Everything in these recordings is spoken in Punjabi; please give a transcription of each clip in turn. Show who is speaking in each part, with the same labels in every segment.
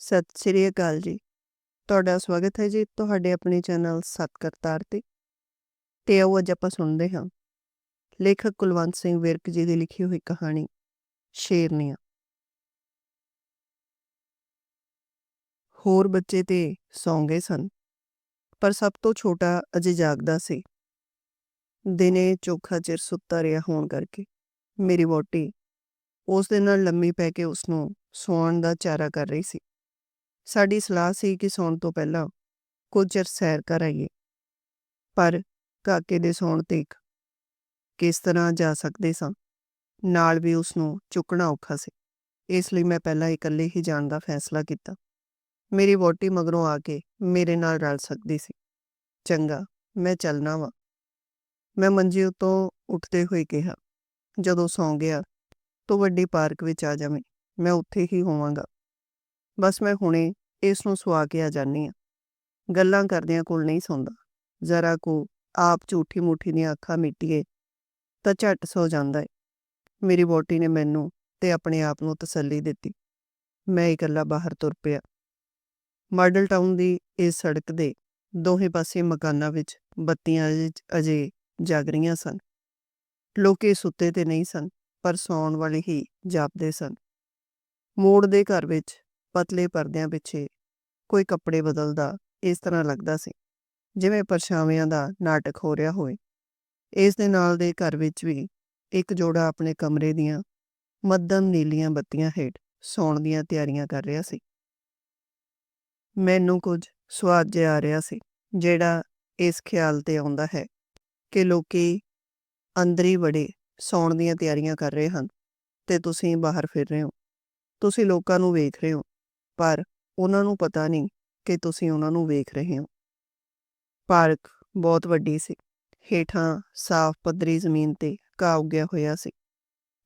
Speaker 1: ਸਤਿ ਸ੍ਰੀ ਅਕਾਲ ਜੀ। ਤੁਹਾਡਾ ਸਵਾਗਤ ਹੈ ਜੀ ਤੁਹਾਡੇ ਆਪਣੇ ਚੈਨਲ ਸਤ ਕਰਤਾਰ ਤੇ। ਤੇ ਆਓ ਅੱਜ ਆਪਾਂ ਸੁਣਦੇ ਹਾਂ। ਲੇਖਕ ਕੁਲਵੰਤ ਸਿੰਘ ਵਿਰਕ ਜੀ ਦੀ ਲਿਖੀ ਹੋਈ ਕਹਾਣੀ, ਸ਼ੇਰਨੀਆਂ। ਹੋਰ ਬੱਚੇ ਤੇ ਸੌਂ ਗਏ ਸਨ, ਪਰ ਸਭ ਤੋਂ ਛੋਟਾ ਅਜੇ ਜਾਗਦਾ ਸੀ। ਦਿਨੇ ਚੋਖਾ ਚਿਰ ਸੁੱਤਾ ਰਿਹਾ ਹੋਣ ਕਰਕੇ। ਮੇਰੀ ਵੋਟੀ ਉਸ ਦੇ ਨਾਲ ਲੰਮੀ ਪੈ ਕੇ ਉਸ ਨੂੰ ਸੌਣ ਦਾ ਚਾਰਾ ਕਰ ਰਹੀ ਸੀ। ਸਾਡੀ ਸਲਾਹ ਸੀ ਕਿ ਸੌਣ ਤੋਂ ਪਹਿਲਾਂ ਕੁਝ ਚਿਰ ਸੈਰ ਕਰ ਆਈਏ। ਪਰ ਕਾਕੇ ਦੇ ਸੌਣ ਤੇ ਕਿਸ ਤਰ੍ਹਾਂ ਜਾ ਸਕਦੇ ਸਾਂ, ਨਾਲ ਵੀ ਉਸ ਨੂੰ ਚੁੱਕਣਾ ਔਖਾ ਸੀ। ਇਸ ਲਈ ਮੈਂ ਪਹਿਲਾਂ ਇਕੱਲੇ ਹੀ ਜਾਣ ਦਾ ਫੈਸਲਾ ਕੀਤਾ। ਮੇਰੀ ਵੋਟੀ ਮਗਰੋਂ ਆ ਕੇ ਮੇਰੇ ਨਾਲ ਰਲ ਸਕਦੀ ਸੀ। ਚੰਗਾ, ਮੈਂ ਚੱਲਣਾ ਵਾਂ। ਮੈਂ ਮੰਜੀ ਉਤੋਂ ਉੱਠਦੇ ਹੋਏ ਕਿਹਾ, ਜਦੋਂ ਸੌਂ ਗਿਆ, ਤੂੰ ਵੱਡੀ ਪਾਰਕ ਵਿੱਚ ਆ ਜਾਵੇਂ, ਮੈਂ ਉੱਥੇ ਹੀ ਹੋਵਾਂਗਾ। ਬਸ ਮੈਂ ਹੁਣੇ ਇਸ ਨੂੰ ਸੁਆ ਕੇ ਆ ਜਾਨੀ ਆ ਗੱਲਾਂ ਕਰਦਿਆਂ ਕੋਲ ਨਹੀਂ ਸੌਂਦਾ। ਜ਼ਰਾ ਕੋ ਆਪ ਝੂਠੀ ਮੂਠੀ ਦੀਆਂ ਅੱਖਾਂ ਮਿੱਟੀਏ ਤਾਂ ਝੱਟ ਸੌ ਜਾਂਦਾ ਏ। ਮੇਰੀ ਬੋਟੀ ਨੇ ਮੈਨੂੰ ਤੇ ਆਪਣੇ ਆਪ ਨੂੰ ਤਸੱਲੀ ਦਿੱਤੀ। ਮੈਂ ਇਕੱਲਾ ਬਾਹਰ ਤੁਰ ਪਿਆ। ਮਾਡਲ ਟਾਊਨ ਦੀ ਇਸ ਸੜਕ ਦੇ ਦੋਹੇ ਪਾਸੇ ਮਕਾਨਾਂ ਵਿੱਚ ਬੱਤੀਆਂ ਅਜੇ- ਅਜੇ ਜਗ ਰਹੀਆਂ ਸਨ। ਲੋਕੇ ਸੁੱਤੇ ਤੇ ਨਹੀਂ ਸਨ, ਪਰ ਸੌਣ ਵਾਲੇ ਹੀ ਜਾਪਦੇ ਸਨ। ਮੋੜ ਦੇ ਘਰ ਵਿੱਚ ਪਤਲੇ ਪਰਦਿਆਂ ਪਿੱਛੇ ਕੋਈ ਕੱਪੜੇ ਬਦਲਦਾ ਇਸ ਤਰ੍ਹਾਂ ਲੱਗਦਾ ਸੀ, ਜਿਵੇਂ ਪਰਛਾਵਿਆਂ ਦਾ ਨਾਟਕ ਹੋ ਰਿਹਾ ਹੋਵੇ। ਇਸ ਦੇ ਨਾਲ ਦੇ ਘਰ ਵਿੱਚ ਵੀ ਇੱਕ ਜੋੜਾ ਆਪਣੇ ਕਮਰੇ ਦੀਆਂ ਮੱਧਮ ਨੀਲੀਆਂ ਬੱਤੀਆਂ ਹੇਠ ਸੌਣ ਦੀਆਂ ਤਿਆਰੀਆਂ ਕਰ ਰਿਹਾ ਸੀ। ਮੈਨੂੰ ਕੁਝ ਸਵਾਦ ਜਿਹਾ ਆ ਰਿਹਾ ਸੀ, ਜਿਹੜਾ ਇਸ ਖਿਆਲ ਤੇ ਆਉਂਦਾ ਹੈ ਕਿ ਲੋਕੀ ਅੰਦਰ ਹੀ ਬੜੇ ਸੌਣ ਦੀਆਂ ਤਿਆਰੀਆਂ ਕਰ ਰਹੇ ਹਨ ਤੇ ਤੁਸੀਂ ਬਾਹਰ ਫਿਰ ਰਹੇ ਹੋ। ਤੁਸੀਂ ਲੋਕਾਂ ਨੂੰ ਵੇਖ ਰਹੇ ਹੋ ਪਰ ਉਹਨਾਂ ਨੂੰ ਪਤਾ ਨਹੀਂ ਕਿ ਤੁਸੀਂ ਉਹਨਾਂ ਨੂੰ ਵੇਖ ਰਹੇ ਹੋ। ਪਾਰਕ ਬਹੁਤ ਵੱਡੀ ਸੀ। ਹੇਠਾਂ ਸਾਫ਼ ਪੱਧਰੀ ਜ਼ਮੀਨ ਤੇ ਘਾਹ ਉੱਗਿਆ ਹੋਇਆ ਸੀ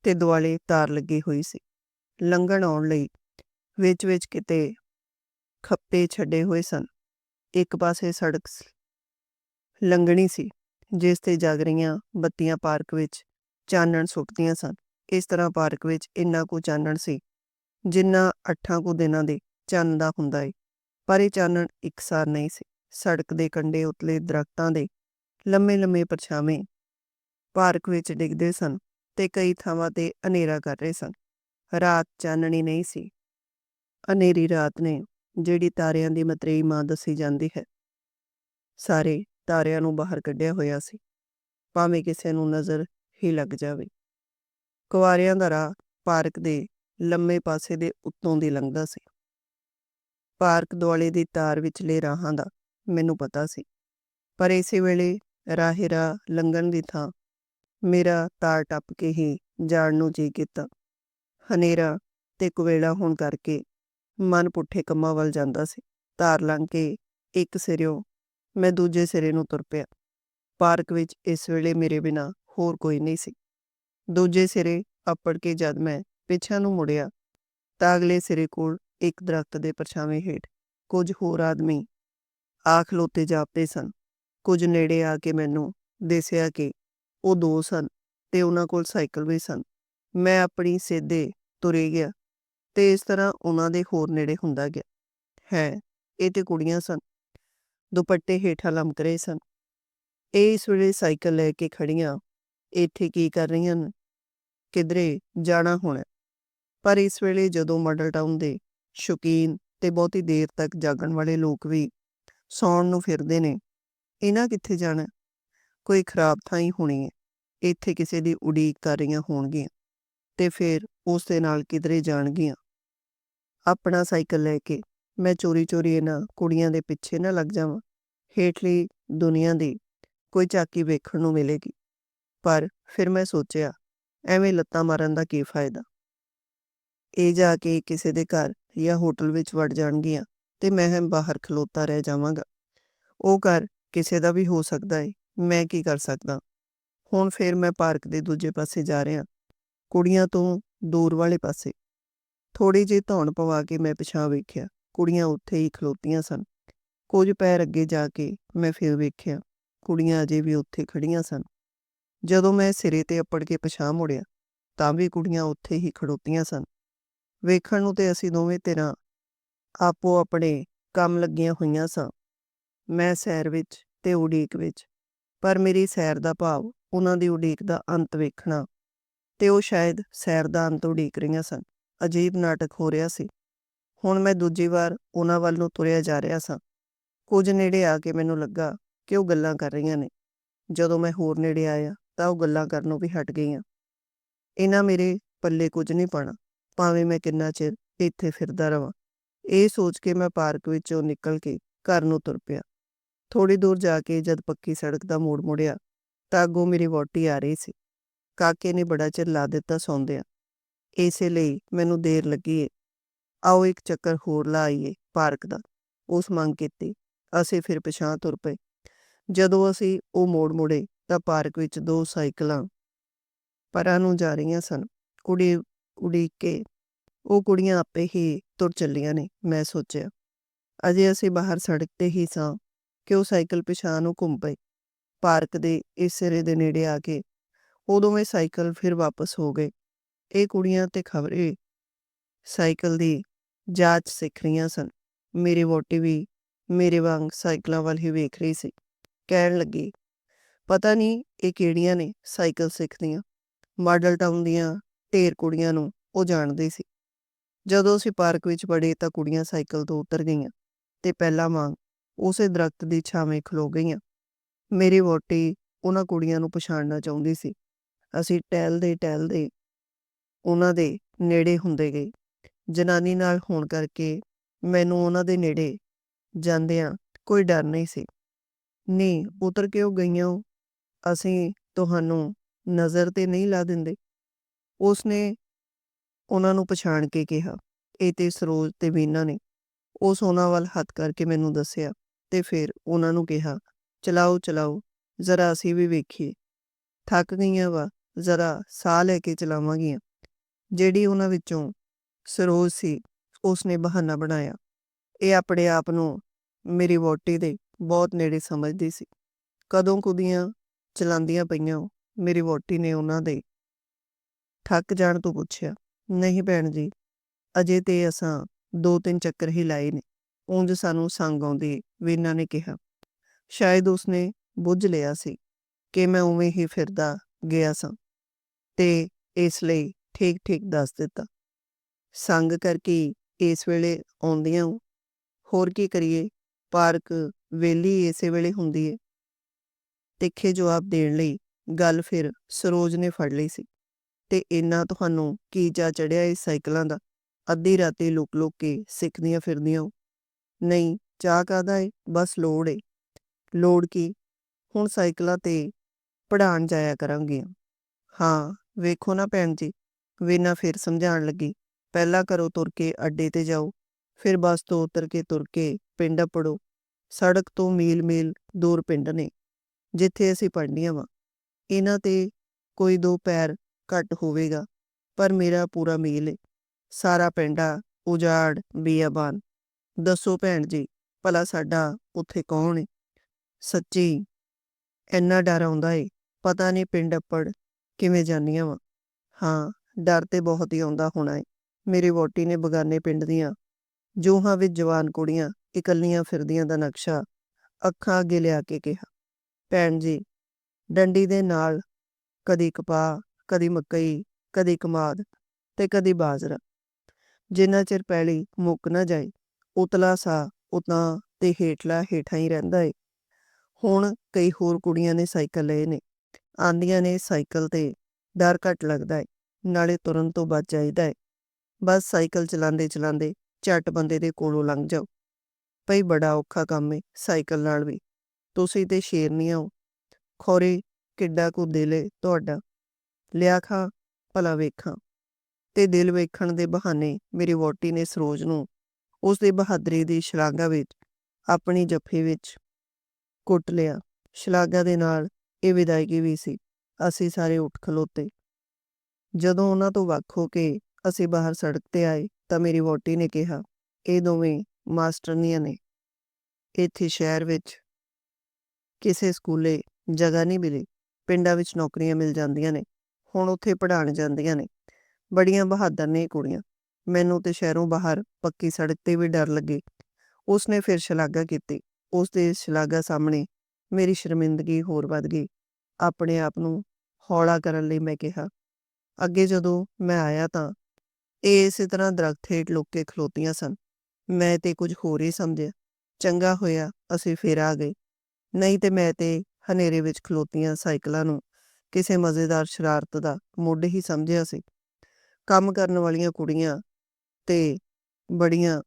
Speaker 1: ਤੇ ਦੁਆਲੇ ਤਾਰ ਲੱਗੀ ਹੋਈ ਸੀ। ਲੰਘਣ ਆਉਣ ਲਈ ਵਿੱਚ-ਵਿੱਚ ਕਿਤੇ ਖੱਪੇ ਛੱਡੇ ਹੋਏ ਸਨ। ਇੱਕ ਪਾਸੇ ਸੜਕ ਲੰਘਣੀ ਸੀ, ਜਿਸ ਤੇ ਜਗ ਰਹੀਆਂ ਬੱਤੀਆਂ ਪਾਰਕ ਵਿੱਚ ਚਾਨਣ ਸੁੱਟਦੀਆਂ ਸਨ। ਇਸ ਤਰ੍ਹਾਂ ਪਾਰਕ ਵਿੱਚ ਇੰਨਾ ਕੁ ਚਾਨਣ ਸੀ ਜਿੰਨਾ ਅੱਠਾਂ ਕੁ ਦਿਨਾਂ ਦੇ ਚੰਨ ਦਾ ਹੁੰਦਾ ਏ। ਪਰ ਇਹ ਚਾਨਣ ਇਕਸਾਰ ਨਹੀਂ ਸੀ। ਸੜਕ ਦੇ ਕੰਢੇ ਉਤਲੇ ਦਰਖਤਾਂ ਦੇ ਲੰਮੇ ਲੰਮੇ ਪਰਛਾਵੇਂ ਪਾਰਕ ਵਿੱਚ ਡਿੱਗਦੇ ਸਨ ਤੇ ਕਈ ਥਾਵਾਂ ਤੇ ਹਨੇਰਾ ਕਰ ਰਹੇ ਸਨ। ਰਾਤ ਚਾਨਣੀ ਨਹੀਂ ਸੀ। ਹਨੇਰੀ ਰਾਤ ਨੇ ਜਿਹੜੀ ਤਾਰਿਆਂ ਦੀ ਮਤਰੇਈ ਮਾਂ ਦੱਸੀ ਜਾਂਦੀ ਹੈ। ਸਾਰੇ ਤਾਰਿਆਂ ਨੂੰ ਬਾਹਰ ਕੱਢਿਆ ਹੋਇਆ ਸੀ। ਭਾਵੇਂ ਕਿਸੇ ਨੂੰ ਨਜ਼ਰ ਹੀ ਲੱਗ ਜਾਵੇ। ਕੁਆਰਿਆਂ ਦਾ ਰਾਹ ਪਾਰਕ ਦੇ ਲੰਮੇ ਪਾਸੇ ਦੇ ਉੱਤੋਂ ਦੀ ਲੰਘਦਾ ਸੀ। ਪਾਰਕ ਦੁਆਲੇ ਦੀ ਤਾਰ ਵਿਚਲੇ ਰਾਹਾਂ ਦਾ ਮੈਨੂੰ ਪਤਾ ਸੀ। ਪਰ ਇਸੇ ਵੇਲੇ ਰਾਹਿਰਾ ਲੰਘਣ ਦੀ ਥਾਂ ਮੇਰਾ ਤਾਰ ਟੱਪ ਕੇ ਹੀ ਜਾਣ ਨੂੰ ਜੀ ਕੀਤਾ। ਹਨੇਰਾ ਤੇ ਕੁਵੇਲਾ ਹੋਣ ਕਰਕੇ ਮਨ ਪੁੱਠੇ ਕੰਮਾਂ ਵੱਲ ਜਾਂਦਾ ਸੀ। ਤਾਰ ਲੰਘ ਕੇ ਇੱਕ ਸਿਰਿਓਂ ਮੈਂ ਦੂਜੇ ਸਿਰੇ ਨੂੰ ਤੁਰ ਪਿਆ। ਪਾਰਕ ਵਿੱਚ ਇਸ ਵੇਲੇ ਮੇਰੇ ਬਿਨਾ ਹੋਰ ਕੋਈ ਨਹੀਂ ਸੀ। ਦੂਜੇ ਸਿਰੇ ਅੱਪੜ ਕੇ ਜਦ ਮੈਂ ਪਿੱਛਾ ਨੂੰ ਮੁੜਿਆ ਤਾਂ ਅਗਲੇ ਸਿਰੇ ਕੋਲ ਇੱਕ ਦਰਖਤ ਦੇ ਪਰਛਾਵੇਂ ਹੇਠ ਕੁਝ ਹੋਰ ਆਦਮੀ ਆ ਖਲੋਤੇ ਜਾਪਦੇ ਸਨ। ਕੁਝ ਨੇੜੇ ਆ ਕੇ ਮੈਨੂੰ ਦਿਸਿਆ ਕਿ ਉਹ ਦੋ ਸਨ ਤੇ ਉਹਨਾਂ ਕੋਲ ਸਾਈਕਲ ਵੀ ਸਨ। ਮੈਂ ਆਪਣੀ ਸਿੱਧੇ ਤੁਰੇ ਗਿਆ ਤੇ ਇਸ ਤਰ੍ਹਾਂ ਉਹਨਾਂ ਦੇ ਹੋਰ ਨੇੜੇ ਹੁੰਦਾ ਗਿਆ। ਹੈ, ਇਹ ਤੇ ਕੁੜੀਆਂ ਸਨ। ਦੁਪੱਟੇ ਹੇਠਾਂ ਲਮਕ ਰਹੇ ਸਨ। ਇਹ ਇਸ ਵੇਲੇ ਸਾਈਕਲ ਲੈ ਕੇ ਖੜੀਆਂ ਇੱਥੇ ਕੀ ਕਰ ਰਹੀਆਂ ਨੇ? ਕਿਧਰੇ ਜਾਣਾ ਹੋਣਾ? ਪਰ ਇਸ ਵੇਲੇ ਜਦੋਂ ਮਾਡਲ ਟਾਊਨ ਦੇ ਸ਼ੌਕੀਨ ਤੇ ਬਹੁਤੀ ਦੇਰ ਤੱਕ ਜਾਗਣ ਵਾਲੇ ਲੋਕ ਵੀ ਸੌਣ ਨੂੰ ਫਿਰਦੇ ਨੇ, ਇਹਨਾਂ ਕਿੱਥੇ ਜਾਣਾ? ਕੋਈ ਖਰਾਬ ਥਾਂ ਹੀ ਹੋਣੀ ਹੈ, ਇੱਥੇ ਕਿਸੇ ਦੀ ਉਡੀਕ ਕਰ ਰਹੀਆਂ ਹੋਣਗੀਆਂ ਤੇ ਫਿਰ ਉਸ ਦੇ ਨਾਲ ਕਿਧਰੇ ਜਾਣਗੀਆਂ। ਆਪਣਾ ਸਾਈਕਲ ਲੈ ਕੇ ਮੈਂ ਚੋਰੀ-ਚੋਰੀ ਇਹਨਾਂ ਕੁੜੀਆਂ ਦੇ ਪਿੱਛੇ ਨਾ ਲੱਗ ਜਾਵਾਂ, ਹੇਠਲੀ ਦੁਨੀਆ ਦੀ ਕੋਈ ਝਾਕੀ ਵੇਖਣ ਨੂੰ ਮਿਲੇਗੀ। ਪਰ ਫਿਰ ਮੈਂ ਸੋਚਿਆ, ਐਵੇਂ ਲੱਤਾਂ ਮਾਰਨ ਦਾ ਕੀ ਫਾਇਦਾ? ਇਹ ਜਾ ਕੇ ਕਿਸੇ ਦੇ ਘਰ ਜਾਂ ਹੋਟਲ ਵਿੱਚ ਵੜ ਜਾਣਗੀਆਂ ਤੇ ਮੈਂ ਬਾਹਰ ਖਲੋਤਾ ਰਹਿ ਜਾਵਾਂਗਾ। ਉਹ ਘਰ ਕਿਸੇ ਦਾ ਵੀ ਹੋ ਸਕਦਾ ਹੈ ਮੈਂ ਕੀ ਕਰ ਸਕਦਾ? ਹੁਣ ਫਿਰ ਮੈਂ ਪਾਰਕ ਦੇ ਦੂਜੇ ਪਾਸੇ ਜਾ ਰਿਹਾ। ਕੁੜੀਆਂ ਤੋਂ ਦੂਰ ਵਾਲੇ ਪਾਸੇ। ਥੋੜੀ ਜਿਹੀ ਧੌਣ ਪਵਾ ਕੇ ਮੈਂ ਪਿਛਾਂ ਵੇਖਿਆ, ਕੁੜੀਆਂ ਉੱਥੇ ਹੀ ਖਲੋਤੀਆਂ ਸਨ। ਕੁਝ ਪੈਰ ਅੱਗੇ ਜਾ ਕੇ ਮੈਂ ਫਿਰ ਵੇਖਿਆ, ਕੁੜੀਆਂ ਅਜੇ ਵੀ ਉੱਥੇ ਖੜੀਆਂ ਸਨ। ਜਦੋਂ ਮੈਂ ਸਿਰੇ ਤੇ ਅੱਪੜ ਕੇ ਪਿਛਾਂ ਮੁੜਿਆ, ਤਾਂ ਵੀ ਕੁੜੀਆਂ ਉੱਥੇ ਹੀ ਖੜੋਤੀਆਂ ਸਨ। ਵੇਖਣ ਨੂੰ ਤੇ ਅਸੀਂ ਦੋਵੇਂ ਧਿਰਾਂ ਆਪੋ ਆਪਣੇ ਕੰਮ ਲੱਗੀਆਂ ਹੋਈਆਂ ਸਾਂ। ਮੈਂ ਸੈਰ ਵਿੱਚ ਤੇ ਉਡੀਕ ਵਿੱਚ, ਪਰ ਮੇਰੀ ਸੈਰ ਦਾ ਭਾਵ ਉਹਨਾਂ ਦੀ ਉਡੀਕ ਦਾ ਅੰਤ ਵੇਖਣਾ ਤੇ ਉਹ ਸ਼ਾਇਦ ਸੈਰ ਦਾ ਅੰਤ ਉਡੀਕ ਰਹੀਆਂ ਸਨ। ਅਜੀਬ ਨਾਟਕ ਹੋ ਰਿਹਾ ਸੀ। ਹੁਣ ਮੈਂ ਦੂਜੀ ਵਾਰ ਉਹਨਾਂ ਵੱਲ ਨੂੰ ਤੁਰਿਆ ਜਾ ਰਿਹਾ ਸਾਂ। ਕੁਝ ਨੇੜੇ ਆ ਕੇ ਮੈਨੂੰ ਲੱਗਾ ਕਿ ਉਹ ਗੱਲਾਂ ਕਰ ਰਹੀਆਂ ਨੇ। ਜਦੋਂ ਮੈਂ ਹੋਰ ਨੇੜੇ ਆਇਆ ਤਾਂ ਉਹ ਗੱਲਾਂ ਕਰਨੋਂ ਵੀ ਹਟ ਗਈਆਂ। ਇਹਨਾਂ ਮੇਰੇ ਪੱਲੇ ਕੁਝ ਨਹੀਂ ਪਾਣਾ ਭਾਵੇਂ ਮੈਂ ਕਿੰਨਾ ਚਿਰ ਇੱਥੇ ਫਿਰਦਾ ਰਵਾਂ। ਇਹ ਸੋਚ ਕੇ ਮੈਂ ਪਾਰਕ ਵਿੱਚੋਂ ਨਿਕਲ ਕੇ ਘਰ ਨੂੰ ਤੁਰ ਪਿਆ। ਥੋੜੀ ਦੂਰ ਜਾ ਕੇ ਜਦ ਪੱਕੀ ਸੜਕ ਦਾ ਮੋੜ ਮੁੜਿਆ, ਤਾਂ ਅੱਗੋਂ ਮੇਰੀ ਵਹੁਟੀ ਆ ਰਹੀ ਸੀ। ਕਾਕੇ ਨੇ ਬੜਾ ਚਿਰ ਲਾ ਦਿੱਤਾ ਸੌਂਦਿਆਂ। ਇਸੇ ਲਈ ਮੈਨੂੰ ਦੇਰ ਲੱਗੀ ਏ। ਆਓ ਇੱਕ ਚੱਕਰ ਹੋਰ ਲਾ ਆਈਏ ਪਾਰਕ ਦਾ। ਉਸ ਮੰਗ ਕੀਤੀ। ਅਸੀਂ ਫਿਰ ਪਿਛਾਂ ਤੁਰ ਪਏ। ਜਦੋਂ ਅਸੀਂ ਉਹ ਮੋੜ ਮੁੜੇ, ਤਾਂ ਪਾਰਕ ਵਿੱਚ ਦੋ ਸਾਈਕਲਾਂ ਪਰਾਂ ਨੂੰ ਜਾ ਰਹੀਆਂ ਸਨ। ਕੁੜੀ ਉਡੀਕ ਕੇ ਉਹ ਕੁੜੀਆਂ ਆਪੇ ਹੀ ਤੁਰ ਚੱਲੀਆਂ ਨੇ, ਮੈਂ ਸੋਚਿਆ। ਅਜੇ ਅਸੀਂ ਬਾਹਰ ਸੜਕ ਤੇ ਹੀ ਸਾਂ ਕਿ ਉਹ ਸਾਈਕਲ ਪਿਛਾਂ ਨੂੰ ਘੁੰਮ ਪਏ। ਪਾਰਕ ਦੇ ਇਸ ਸਿਰੇ ਦੇ ਨੇੜੇ ਆ ਕੇ ਉਹ ਦੋਵੇਂ ਸਾਈਕਲ ਫਿਰ ਵਾਪਸ ਹੋ ਗਏ। ਇਹ ਕੁੜੀਆਂ ਤੇ ਖਬਰੇ ਸਾਈਕਲ ਦੀ ਜਾਂਚ ਸਿੱਖ ਰਹੀਆਂ ਸਨ। ਮੇਰੀ ਵੋਟੀ ਵੀ ਮੇਰੇ ਵਾਂਗ ਸਾਈਕਲਾਂ ਵੱਲ ਹੀ ਵੇਖ ਰਹੀ ਸੀ। ਕਹਿਣ ਲੱਗੀ, ਪਤਾ ਨਹੀਂ ਇਹ ਕਿਹੜੀਆਂ ਨੇ ਸਾਈਕਲ ਸਿੱਖਦੀਆਂ? ਮਾਡਲ ਟਾਊਨ ਦੀਆਂ ਢੇਰ ਕੁੜੀਆਂ ਨੂੰ ਉਹ ਜਾਣਦੇ ਸੀ। ਜਦੋਂ ਅਸੀਂ ਪਾਰਕ ਵਿੱਚ ਵੜੇ ਤਾਂ ਕੁੜੀਆਂ ਸਾਈਕਲ ਤੋਂ ਉਤਰ ਗਈਆਂ ਤੇ ਪਹਿਲਾਂ ਵਾਂਗ ਉਸੇ ਦਰਖਤ ਦੀ ਛਾਵੇਂ ਖਲੋ ਗਈਆਂ। ਮੇਰੀ ਵੋਟੀ ਉਹਨਾਂ ਕੁੜੀਆਂ ਨੂੰ ਪਛਾਣਨਾ ਚਾਹੁੰਦੀ ਸੀ। ਅਸੀਂ ਟਹਿਲਦੇ ਟਹਿਲਦੇ ਉਹਨਾਂ ਦੇ ਨੇੜੇ ਹੁੰਦੇ ਗਏ। ਜਨਾਨੀ ਨਾਲ ਹੋਣ ਕਰਕੇ ਮੈਨੂੰ ਉਹਨਾਂ ਦੇ ਨੇੜੇ ਜਾਂਦਿਆਂ ਕੋਈ ਡਰ ਨਹੀਂ ਸੀ। ਨਹੀਂ ਉਤਰ ਕਿਉਂ ਗਈਆਂ ਹੋ? ਅਸੀਂ ਤੁਹਾਨੂੰ ਨਜ਼ਰ ਤੇ ਨਹੀਂ ਲਾ ਦਿੰਦੇ। ਉਸਨੇ ਉਹਨਾਂ ਨੂੰ ਪਛਾਣ ਕੇ ਕਿਹਾ, ਇਹ ਤੇ ਸਰੋਜ ਤੇ ਵੀਨਾ ਨੇ ਉਸ ਉਹਨਾਂ ਵੱਲ ਹੱਥ ਕਰਕੇ ਮੈਨੂੰ ਦੱਸਿਆ ਤੇ ਫਿਰ ਉਹਨਾਂ ਨੂੰ ਕਿਹਾ, ਚਲਾਓ ਚਲਾਓ, ਜ਼ਰਾ ਅਸੀਂ ਵੀ ਵੇਖੀਏ। ਥੱਕ ਗਈਆਂ ਵਾ, ਜ਼ਰਾ ਸਾਹ ਲੈ ਕੇ ਚਲਾਵਾਂਗੀਆਂ। ਜਿਹੜੀ ਉਹਨਾਂ ਵਿੱਚੋਂ ਸਰੋਜ ਸੀ, ਉਸਨੇ ਬਹਾਨਾ ਬਣਾਇਆ। ਇਹ ਆਪਣੇ ਆਪ ਨੂੰ ਮੇਰੀ ਵੋਟੀ ਦੇ ਬਹੁਤ ਨੇੜੇ ਸਮਝਦੀ ਸੀ। ਕਦੋਂ ਕੁਦੀਆਂ ਚਲਾਉਂਦੀਆਂ ਪਈਆਂ ਮੇਰੀ ਵੋਟੀ ਨੇ ਉਹਨਾਂ ਦੇ ਥੱਕ ਜਾਣ ਤੋਂ ਪੁੱਛਿਆ, ਨਹੀਂ ਭੈਣ ਜੀ, ਅਜੇ ਤੇ ਅਸਾਂ ਦੋ ਤਿੰਨ ਚੱਕਰ ਹੀ ਲਾਏ ਨੇ, ਉਂਝ ਸਾਨੂੰ ਸੰਗ ਆਉਂਦੀ ਵੀਨਾ ਨੇ ਕਿਹਾ। ਸ਼ਾਇਦ ਉਸਨੇ ਬੁੱਝ ਲਿਆ ਸੀ ਕਿ ਮੈਂ ਉਵੇਂ ਹੀ ਫਿਰਦਾ ਗਿਆ ਸਾਂ ਤੇ ਇਸ ਲਈ ਠੀਕ ਠੀਕ ਦੱਸ ਦਿੱਤਾ। ਸੰਗ ਕਰਕੇ ਇਸ ਵੇਲੇ ਆਉਂਦੀਆਂ ਹੋਰ ਕੀ ਕਰੀਏ? ਪਾਰਕ ਵੇਲੀ ਇਸੇ ਵੇਲੇ ਹੁੰਦੀ ਏ। ਤਿੱਖੇ ਜਵਾਬ ਦੇਣ ਲਈ ਗੱਲ ਫਿਰ ਸਰੋਜ ਨੇ ਫੜ ਲਈ ਸੀ। ਤੇ ਇੰਨਾ ਤੁਹਾਨੂੰ ਕੀ ਜਾ ਚੜਿਆ ਇਸ ਸਾਈਕਲਾਂ ਦਾ, ਅੱਧੀ ਰਾਤੀ ਲੁਕ ਲੁਕ ਕੇ ਸਿੱਖਦੀਆਂ ਫਿਰਦੀਆਂ ਨਹੀਂ ਚਾਹ ਕਾਹਦਾ ਏ? ਬਸ ਲੋੜ ਏ। ਲੋੜ ਕੀ? ਹੁਣ ਸਾਈਕਲਾਂ ਤੇ ਪੜਾਣ ਜਾਇਆ ਕਰਾਂਗੀਆਂ ਹਾਂ, ਵੇਖੋ ਨਾ ਭੈਣ ਜੀ, ਵੀਨਾ ਫਿਰ ਸਮਝਾਉਣ ਲੱਗੀ। ਪਹਿਲਾਂ ਘਰੋਂ ਤੁਰ ਕੇ ਅੱਡੇ ਤੇ ਜਾਓ, ਫਿਰ ਬੱਸ ਤੋਂ ਉਤਰ ਕੇ ਤੁਰ ਕੇ ਪਿੰਡ ਪੜੋ ਸੜਕ ਤੋਂ ਮੀਲ-ਮੀਲ ਦੂਰ ਪਿੰਡ ਨੇ, ਜਿੱਥੇ ਅਸੀਂ ਪੜ੍ਹਨੀਆਂ ਵਾ। ਇਹਨਾਂ ਤੇ ਕੋਈ ਦੋ ਪੈਰ ਘੱਟ ਹੋਵੇਗਾ, ਪਰ ਮੇਰਾ ਪੂਰਾ ਮੀਲ ਏ। ਸਾਰਾ ਪਿੰਡਾ ਉਜਾੜ, ਬੀਆਬਾਨ। ਦੱਸੋ ਭੈਣ ਜੀ, ਭਲਾ ਸਾਡਾ ਉੱਥੇ ਕੌਣ ਏ? ਸੱਚੀ ਇੰਨਾ ਡਰ ਆਉਂਦਾ ਏ, ਪਤਾ ਨਹੀਂ ਪਿੰਡ ਅੱਪੜ ਕਿਵੇਂ ਜਾਂਦੀਆਂ ਵਾ। ਹਾਂ, ਡਰ ਤੇ ਬਹੁਤ ਹੀ ਆਉਂਦਾ ਹੋਣਾ ਏ। ਮੇਰੀ ਵੋਟੀ ਨੇ ਬਗਾਨੇ ਪਿੰਡ ਦੀਆਂ ਜੂਹਾਂ ਵਿੱਚ ਜਵਾਨ ਕੁੜੀਆਂ ਇਕੱਲੀਆਂ ਫਿਰਦੀਆਂ ਦਾ ਨਕਸ਼ਾ ਅੱਖਾਂ ਅੱਗੇ ਲਿਆ ਕੇ ਕਿਹਾ। ਭੈਣ ਜੀ, ਡੰਡੀ ਦੇ ਨਾਲ ਕਦੀ ਕਪਾਹ ਕਦੀ ਮਕਈ, ਕਦੀ ਕਮਾਦ ਤੇ ਕਦੀ ਬਾਜਰਾ। ਜਿੰਨਾ ਚਿਰ ਪੈਲੀ ਮੁੱਕ ਨਾ ਜਾਏ, ਉਤਲਾ ਸਾ ਉਤਾਂ ਤੇ ਹੇਠਲਾ ਹੇਠਾਂ ਹੀ ਰਹਿੰਦਾ ਏ। ਹੁਣ ਕਈ ਹੋਰ ਕੁੜੀਆਂ ਨੇ ਸਾਈਕਲ ਲਏ ਨੇ। ਆਂਦੀਆਂ ਨੇ ਸਾਈਕਲ ਤੇ ਡਰ ਘੱਟ ਲੱਗਦਾ ਏ, ਨਾਲੇ ਤੁਰਨ ਤੋਂ ਬਚ ਜਾਈਦਾ ਏ। ਬਸ ਸਾਈਕਲ ਚਲਾਉਂਦੇ ਚਲਾਉਂਦੇ ਝੱਟ ਬੰਦੇ ਦੇ ਕੋਲੋਂ ਲੰਘ ਜਾਓ। ਭਈ ਬੜਾ ਔਖਾ ਕੰਮ ਏ ਸਾਈਕਲ ਨਾਲ ਵੀ। ਤੁਸੀਂ ਤੇ ਸ਼ੇਰਨੀਆਂ ਹੋ ਖੋਰੇ ਕਿੱਡਾ ਕੁ ਦਿਲ ਏ ਤੁਹਾਡਾ। ਲਿਆ ਖਾਂ, ਭਲਾ ਵੇਖਾਂ। ਤੇ ਦਿਲ ਵੇਖਣ ਦੇ ਬਹਾਨੇ ਮੇਰੀ ਵੋਟੀ ਨੇ ਸਰੋਜ ਨੂੰ ਉਸ ਦੀ ਬਹਾਦਰੀ ਦੀ ਸ਼ਲਾਘਾ ਵਿੱਚ ਆਪਣੀ ਜੱਫੀ ਵਿੱਚ ਕੁੱਟ ਲਿਆ। ਸ਼ਲਾਘਾ ਦੇ ਨਾਲ ਇਹ ਵਿਦਾਇਗੀ ਵੀ ਸੀ, ਅਸੀਂ ਸਾਰੇ ਉੱਠ ਖਲੋਤੇ। ਜਦੋਂ ਉਹਨਾਂ ਤੋਂ ਵੱਖ ਹੋ ਕੇ ਅਸੀਂ ਬਾਹਰ ਸੜਕ ਤੇ ਆਏ ਤਾਂ ਮੇਰੀ ਵੋਟੀ ਨੇ ਕਿਹਾ, ਇਹ ਦੋਵੇਂ ਮਾਸਟਰਨੀਆਂ ਨੇ। ਇੱਥੇ ਸ਼ਹਿਰ ਵਿੱਚ ਕਿਸੇ ਸਕੂਲੇ ਜਗ੍ਹਾ ਨਹੀਂ ਮਿਲੀ, ਪਿੰਡਾਂ ਵਿੱਚ ਨੌਕਰੀਆਂ ਮਿਲ ਜਾਂਦੀਆਂ ਨੇ। ਹੁਣ ਉੱਥੇ ਪੜ੍ਹਾਉਣ ਜਾਂਦੀਆਂ ਨੇ। ਬੜੀਆਂ ਬਹਾਦਰ ਨੇ ਕੁੜੀਆਂ। ਮੈਨੂੰ ਤੇ ਸ਼ਹਿਰੋਂ ਬਾਹਰ ਪੱਕੀ ਸੜਕ ਤੇ ਵੀ ਡਰ ਲੱਗੇ। ਉਸਨੇ ਫਿਰ ਸ਼ਲਾਘਾ ਕੀਤੀ। ਉਸ ਦੇ ਸ਼ਲਾਘਾ ਸਾਹਮਣੇ ਮੇਰੀ ਸ਼ਰਮਿੰਦਗੀ ਹੋਰ ਵੱਧ ਗਈ। ਆਪਣੇ ਆਪ ਨੂੰ ਹੌਲਾ ਕਰਨ ਲਈ ਮੈਂ ਕਿਹਾ, ਅੱਗੇ ਜਦੋਂ ਮੈਂ ਆਇਆ ਤਾਂ ਇਹ ਇਸੇ ਤਰ੍ਹਾਂ ਦਰਖਤ ਹੇਠ ਲੁੱਕ ਕੇ ਖਲੋਤੀਆਂ ਸਨ। ਮੈਂ ਤੇ ਕੁਝ ਹੋਰ ਹੀ ਸਮਝਿਆ। ਚੰਗਾ ਹੋਇਆ ਅਸੀਂ ਫੇਰ ਆ ਗਏ। ਨਹੀਂ ਤੇ ਮੈਂ ਤੇ ਹਨੇਰੇ ਵਿੱਚ ਖਲੋਤੀਆਂ ਸਾਈਕਲਾਂ ਨੂੰ ਕਿਸੇ ਮਜ਼ੇਦਾਰ ਸ਼ਰਾਰਤ ਦਾ ਮੁੱਢ ਹੀ ਸਮਝਿਆ ਸੀ। ਕੰਮ ਕਰਨ ਵਾਲੀਆਂ ਕੁੜੀਆਂ ਤੇ ਬੜੀਆਂ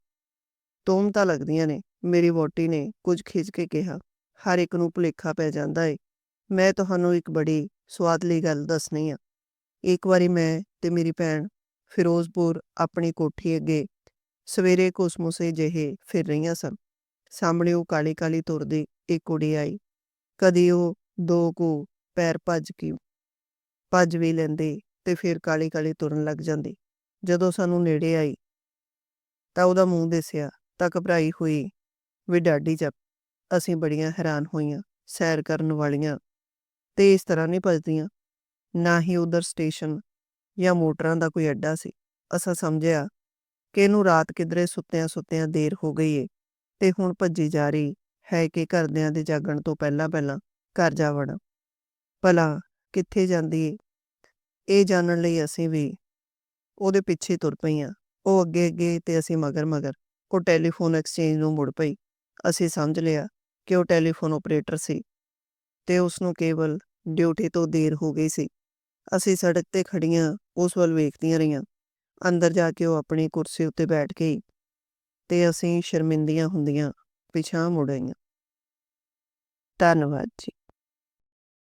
Speaker 1: ਤੋਮਤਾ ਲੱਗਦੀਆਂ ਨੇ, ਮੇਰੀ ਵੋਟੀ ਨੇ ਕੁਝ ਖਿੱਚ ਕੇ ਕਿਹਾ, ਹਰ ਇੱਕ ਨੂੰ ਭੁਲੇਖਾ ਪੈ ਜਾਂਦਾ ਏ। ਮੈਂ ਤੁਹਾਨੂੰ ਇੱਕ ਬੜੀ ਸਵਾਦਲੀ ਗੱਲ ਦੱਸਣੀ ਆ। ਇੱਕ ਵਾਰੀ ਮੈਂ ਤੇ ਮੇਰੀ ਭੈਣ ਫਿਰੋਜ਼ਪੁਰ ਆਪਣੀ ਕੋਠੀ ਅੱਗੇ ਸਵੇਰੇ ਕੁਸਮੁਸੇ ਜਿਹੇ ਫਿਰ ਰਹੀਆਂ ਸਨ ਸਾਹਮਣੇ ਉਹ ਕਾਲੀ ਕਾਲੀ ਤੁਰਦੀ ਇੱਕ ਕੁੜੀ ਆਈ। ਕਦੀ ਉਹ ਦੋ ਕੁ ਪੈਰ ਭੱਜ ਕੇ ਭੱਜ ਵੀ ਲੈਂਦੇ ਤੇ ਫਿਰ ਕਾਲੀ ਕਾਲੀ ਤੁਰਨ ਲੱਗ ਜਾਂਦੀ। ਜਦੋਂ ਸਾਨੂੰ ਨੇੜੇ ਆਈ ਤਾਂ ਉਹਦਾ ਮੂੰਹ ਦਿਸਿਆ ਤਾਂ ਘਬਰਾਈ ਹੋਈ ਵੀ ਡਾਡੀ ਚੱਪ ਅਸੀਂ ਬੜੀਆਂ ਹੈਰਾਨ ਹੋਈਆਂ, ਸੈਰ ਕਰਨ ਵਾਲੀਆਂ ਤੇ ਇਸ ਤਰ੍ਹਾਂ ਨਹੀਂ ਭੱਜਦੀਆਂ। ਨਾ ਹੀ ਉਧਰ ਸਟੇਸ਼ਨ ਜਾਂ ਮੋਟਰਾਂ ਦਾ ਕੋਈ ਅੱਡਾ ਸੀ। ਅਸਾਂ ਸਮਝਿਆ ਕਿ ਇਹਨੂੰ ਰਾਤ ਕਿਧਰੇ ਸੁੱਤਿਆਂ ਸੁੱਤਿਆਂ ਦੇਰ ਹੋ ਗਈ ਏ ਤੇ ਹੁਣ ਭੱਜੀ ਜਾ ਰਹੀ ਹੈ ਕਿ ਘਰਦਿਆਂ ਦੇ ਜਾਗਣ ਤੋਂ ਪਹਿਲਾਂ ਪਹਿਲਾਂ ਘਰ ਜਾ ਵੜਾਂ। ਭਲਾ ਕਿੱਥੇ ਜਾਂਦੀ ਏ? ਇਹ ਜਾਣਨ ਲਈ ਅਸੀਂ ਵੀ ਉਹਦੇ ਪਿੱਛੇ ਤੁਰ ਪਈਆਂ ਉਹ ਅੱਗੇ ਅੱਗੇ ਤੇ ਅਸੀਂ ਮਗਰ ਮਗਰ, ਉਹ ਟੈਲੀਫੋਨ ਐਕਸਚੇਂਜ ਨੂੰ ਮੁੜ ਪਈ। ਅਸੀਂ ਸਮਝ ਲਿਆ ਕਿ ਉਹ ਟੈਲੀਫੋਨ ਆਪਰੇਟਰ ਸੀ ਤੇ ਉਸ ਨੂੰ ਕੇਵਲ ਡਿਊਟੀ ਤੋਂ ਦੇਰ ਹੋ ਗਈ ਸੀ। ਅਸੀਂ ਸੜਕ ਤੇ ਖੜੀਆਂ ਉਸ ਵੱਲ ਵੇਖਦੀਆਂ ਰਹੀਆਂ। ਅੰਦਰ ਜਾ ਕੇ ਉਹ ਆਪਣੀ ਕੁਰਸੀ ਉੱਤੇ ਬੈਠ ਗਈ ਤੇ ਅਸੀਂ ਸ਼ਰਮਿੰਦੀਆਂ ਹੁੰਦੀਆਂ ਪਿਛਾਂ ਮੁੜ ਆਈਆਂ। ਧੰਨਵਾਦ ਜੀ।